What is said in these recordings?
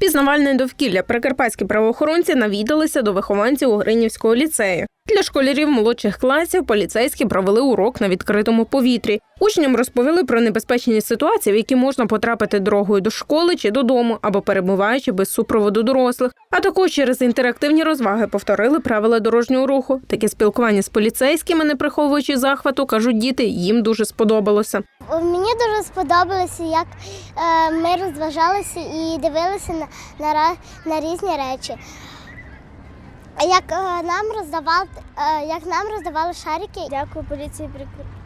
Пізнавальне довкілля прикарпатські правоохоронці навідалися до вихованців Угринівського ліцею. Для школярів молодших класів поліцейські провели урок на відкритому повітрі. Учням розповіли про небезпечні ситуації, в які можна потрапити дорогою до школи чи додому, або перебуваючи без супроводу дорослих. А також через інтерактивні розваги повторили правила дорожнього руху. Таке спілкування з поліцейськими, не приховуючи захвату, кажуть діти, їм дуже сподобалося. Мені дуже сподобалося, як е, ми розважалися і дивилися на, на, на різні речі. Як е, нам роздавали, е, як нам роздавали шарики. Дякую поліції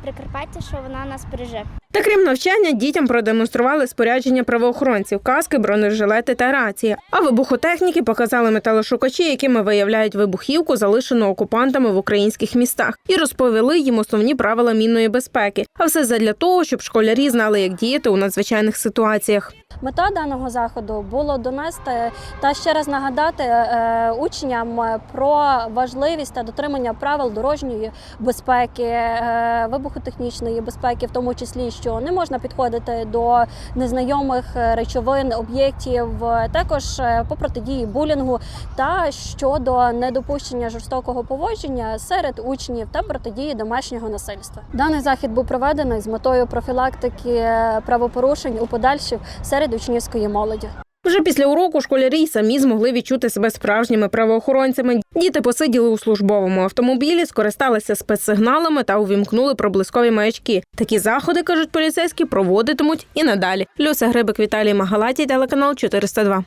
Прикарпаття, що вона нас береже. Та крім навчання, дітям продемонстрували спорядження правоохоронців, каски, бронежилети та рації. А вибухотехніки показали металошукачі, якими виявляють вибухівку, залишену окупантами в українських містах, і розповіли їм основні правила мінної безпеки. А все задля того, щоб школярі знали, як діяти у надзвичайних ситуаціях. Мета даного заходу було донести та ще раз нагадати е, учням про важливість та дотримання правил дорожньої безпеки, е, вибухотехнічної безпеки, в тому числі, що не можна підходити до незнайомих речовин, об'єктів, також е, по протидії булінгу та щодо недопущення жорстокого поводження серед учнів та протидії домашнього насильства. Даний захід був проведений з метою профілактики е, правопорушень у подальших серед учнівської молоді. Вже після уроку школярі й самі змогли відчути себе справжніми правоохоронцями. Діти посиділи у службовому автомобілі, скористалися спецсигналами та увімкнули проблискові маячки. Такі заходи, кажуть поліцейські, проводитимуть і надалі. Люся Грибик Віталій Магалаті, телеканал 402.